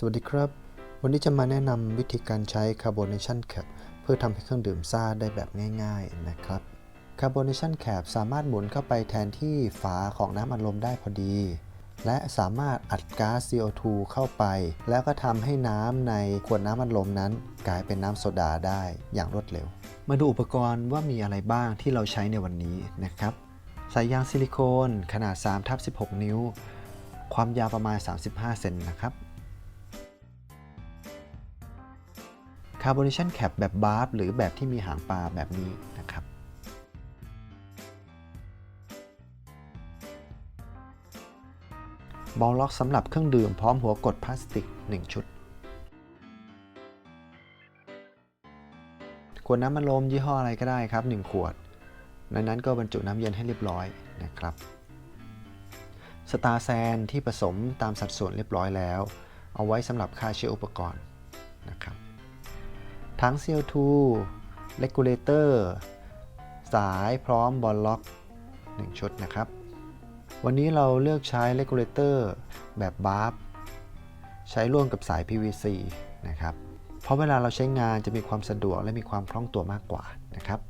สวัสดีครับ วันนี้จะมาแนะนำวิธีการใช้ Carbonation Cap เพื่อทำให้เครื่องดื่มซ่าได้แบบง่าย ๆนะครับ Carbonation Cap สามารถหมุนเข้าไปแทนที่ฝาของน้ำอัดลมได้พอดี และสามารถอัดก๊าซ CO2 เข้าไป แล้วก็ทำให้น้ำในขวดน้ำอัดลมนั้น กลายเป็นน้ำโซดาได้อย่างรวดเร็ว มาดูอุปกรณ์ว่ามีอะไรบ้างที่เราใช้ในวันนี้นะครับสายยางซิลิโคนขนาด3ทับ16 นิ้ว ความยาวประมาณ 35 เซนนะครับ Carbonation Cap แบบบาร์ฟหรือแบบที่มีหางปลาแบบนี้นะครับบอลล็อกสำหรับเครื่องดื่มพร้อมหัวกดพลาสติก 1 ชุด ขวดน้ำมันลมยี่ห้ออะไรก็ได้ครับ 1 ขวด ในนั้นก็บรรจุน้ำเย็นให้เรียบร้อยนะครับ สตาร์แซนที่ผสมตามสัดส่วนเรียบร้อยแล้ว เอาไว้สำหรับฆ่าเชื้ออุปกรณ์นะครับ ทั้ง CO2 Regulator สายพร้อมบอลล็อก 1 ชุดนะครับ วันนี้เราเลือกใช้ Regulator แบบบาร์ฟใช้ร่วมกับสาย PVC นะครับ เพราะเวลาเราใช้งานจะมีความสะดวกและมีความคล่องตัวมากกว่านะครับ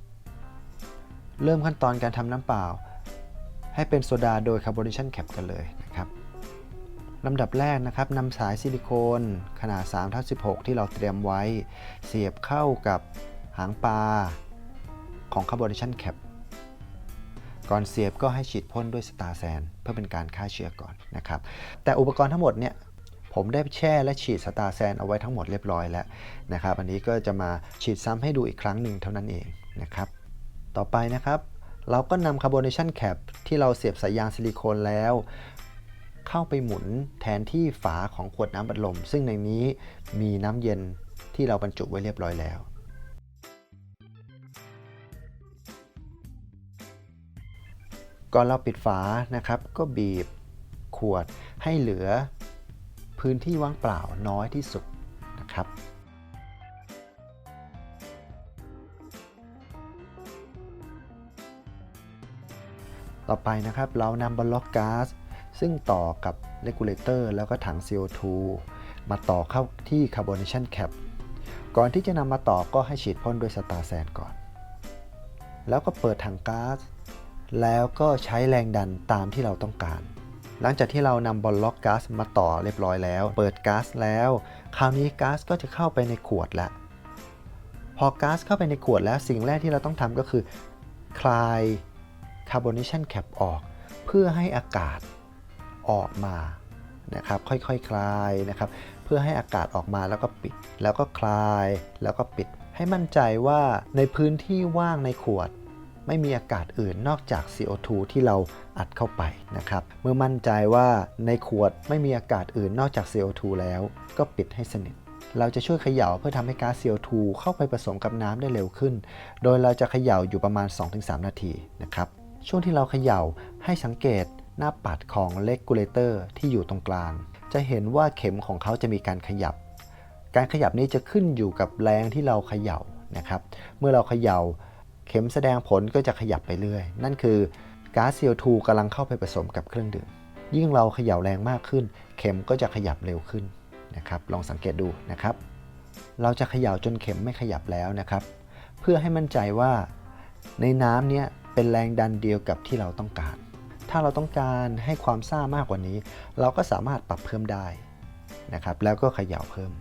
เริ่มขั้นตอนการทำน้ำเปล่า ให้เป็นโซดาโดย Carbonation Cap กันเลยนะ ลำดับแรกนะครับนำสายซิลิโคนขนาด3ทับ16 ที่เราเตรียมไว้ เสียบเข้ากับหางปลาของ Carbonation Cap ก่อนเสียบก็ให้ฉีดพ่นด้วยสตาร์แซนเพื่อเป็นการฆ่าเชื้อก่อนนะครับ แต่อุปกรณ์ทั้งหมดเนี่ยผมได้แช่และฉีดสตาร์แซนเอาไว้ทั้งหมดเรียบร้อยแล้วนะครับอันนี้ก็จะมาฉีดซ้ำให้ดูอีกครั้งหนึ่งเท่านั้นเองนะครับ ต่อไปนะครับ เราก็นำ Carbonation Cap ที่เราเสียบสายยางซิลิโคนแล้ว เข้าไปหมุนแทนที่ฝาของขวดน้ำบัดลม ซึ่งในนี้มีน้ำเย็นที่เราบรรจุไว้เรียบร้อยแล้ว ก่อนเราปิดฝานะครับ ก็บีบขวดให้เหลือพื้นที่ว่างเปล่าน้อยที่สุดนะครับต่อไปนะครับเรานำบล็อกก๊าซ ซึ่งต่อกับ regulator แล้วก็ถัง CO2 มาต่อเข้าที่ carbonation cap ก่อนที่จะนำมาต่อก็ให้ฉีดพ่นด้วยสตาร์แซนก่อน แล้วก็เปิดถังก๊าซ แล้วก็ใช้แรงดันตามที่เราต้องการ หลังจากที่เรานำบอลล็อกก๊าซมาต่อเรียบร้อยแล้ว เปิดก๊าซแล้ว คราวนี้ก๊าซก็จะเข้าไปในขวดล้วพอก๊าซเข้าไปในขวดแล้วสิ่งแรกที่เราต้องทำก็คือ คลาย carbonation cap ออก เพื่อให้อากาศ ออกมานะครับค่อยๆคคลายนะครับเพื่อให้อากาศออกมาแล้วก็ปิด แล้วก็คลายแล้วก็ปิด ให้มั่นใจว่าในพื้นที่ว่างในขวด ไม่มีอากาศอื่นนอกจาก CO2 ที่เราอัดเข้าไปนะครับเมื่อมั่นใจว่าในขวดไม่มีอากาศอื่นนอกจาก CO2 แล้ว ก็ปิดให้สนิทเราจะช่วยเขย่าเพื่อทำให้ก๊าซ CO2 เข้าไปผสมกับน้ำได้เร็วขึ้น โดยเราจะเขย่าอยู่ประมาณ 2-3 นาทีนะครับ ช่วงที่เราเขย่าให้สังเกต หน้าปัดของ regulator ที่อยู่ตรงกลาง จะเห็นว่าเข็มของเขาจะมีการขยับ การขยับนี้จะขึ้นอยู่กับแรงที่เราเขย่านะครับ เมื่อเราเขย่าเข็มแสดงผลก็จะขยับไปเรื่อย นั่นคือก๊าซ CO2 กำลังเข้าไปผสมกับเครื่องดื่ม ยิ่งเราเขย่าแรงมากขึ้น เข็มก็จะขยับเร็วขึ้นนะครับ ลองสังเกตดูนะครับ เราจะเขย่าจนเข็มไม่ขยับแล้วนะครับ เพื่อให้มั่นใจว่าในน้ำเนี้ยเป็นแรงดันเดียวกับที่เราต้องการ ถ้าเราต้องการให้ความซ่ามากกว่านี้ เราก็สามารถปรับเพิ่มได้นะครับ แล้วก็เขย่าเพิ่ม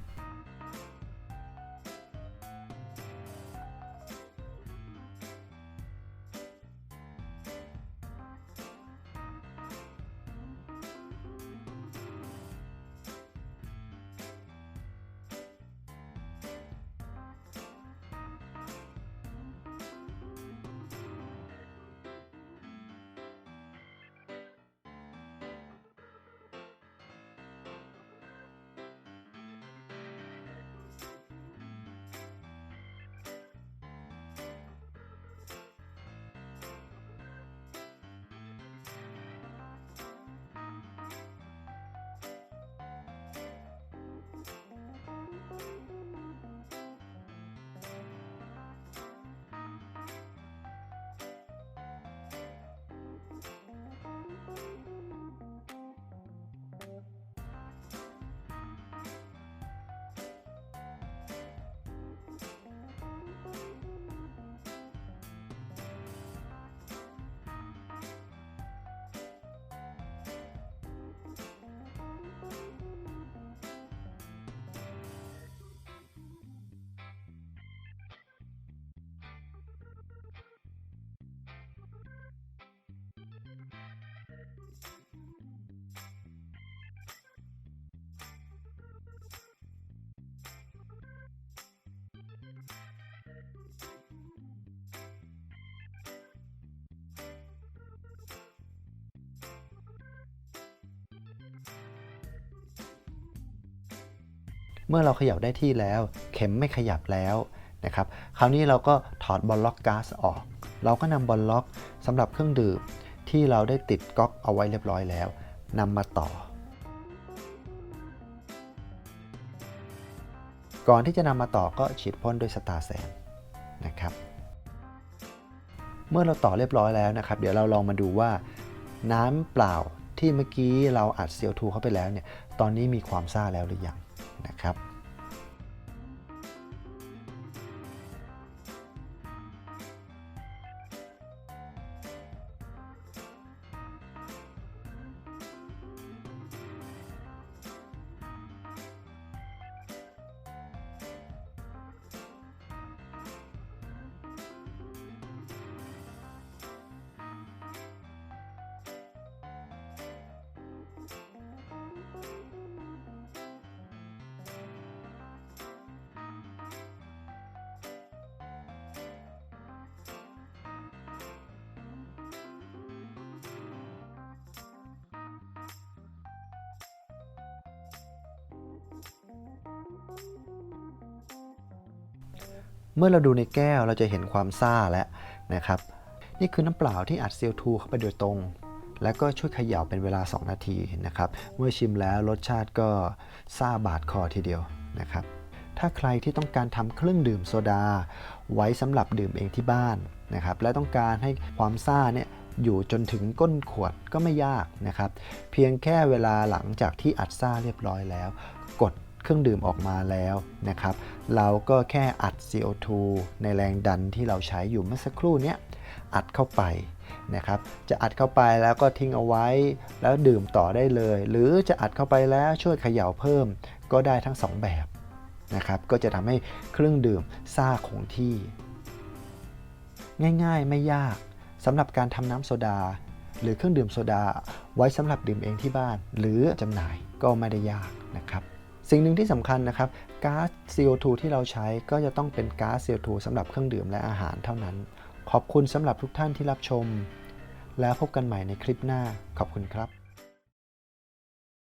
เมื่อเราเขย่าได้ที่แล้ว เข็มไม่ขยับแล้วนะครับคราวนี้เราก็ถอดบอลล็อกก๊าซออก เราก็นำบอลล็อกสำหรับเครื่องดื่มที่เราได้ติดก๊อกเอาไว้เรียบร้อยแล้วนำมาต่อ ก่อนที่จะนำมาต่อก็ฉีดพ่นด้วยสตาร์แซนนะครับ เมื่อเราต่อเรียบร้อยแล้วนะครับ เดี๋ยวเราลองมาดูว่าน้ำเปล่าที่เมื่อกี้เราอัด CO2 เข้าไปแล้วเนี่ย ตอนนี้มีความซ่าแล้วหรือยัง นะครับ เมื่อเราดูในแก้วเราจะเห็นความซ่าแล้วนะครับ นี่คือน้ำเปล่าที่อัด CO2 เข้าไปโดยตรง แล้วก็ช่วยเขย่าเป็นเวลา 2 นาทีนะครับ เมื่อชิมแล้วรสชาติก็ซ่าบาดคอทีเดียวนะครับ ถ้าใครที่ต้องการทำเครื่องดื่มโซดา ไว้สำหรับดื่มเองที่บ้านนะครับ และต้องการให้ความซ่าเนี่ยอยู่จนถึงก้นขวดก็ไม่ยากนะครับ เพียงแค่เวลาหลังจากที่อัดซ่าเรียบร้อยแล้ว กด เครื่องดื่มออกมาแล้วนะครับ เราก็แค่อัด CO2 ในแรงดันที่เราใช้อยู่เมื่อสักครู่นี้อัดเข้าไปนะครับ จะอัดเข้าไปแล้วก็ทิ้งเอาไว้แล้วดื่มต่อได้เลย หรือจะอัดเข้าไปแล้วช่วยเขย่าเพิ่มก็ได้ทั้งสองแบบนะครับ ก็จะทำให้เครื่องดื่มซ่าคงที่ ง่ายๆไม่ยากสำหรับการทำน้ำโซดา หรือเครื่องดื่มโซดาไว้สำหรับดื่มเองที่บ้าน หรือจำหน่ายก็ไม่ได้ยากนะครับ สิ่งหนึ่งที่สำคัญนะครับก๊าซ CO2 ที่เราใช้ก็จะต้องเป็นก๊าซ CO2 สำหรับเครื่องดื่มและอาหารเท่านั้น ขอบคุณสำหรับทุกท่านที่รับชม แล้วพบกันใหม่ในคลิปหน้า ขอบคุณครับ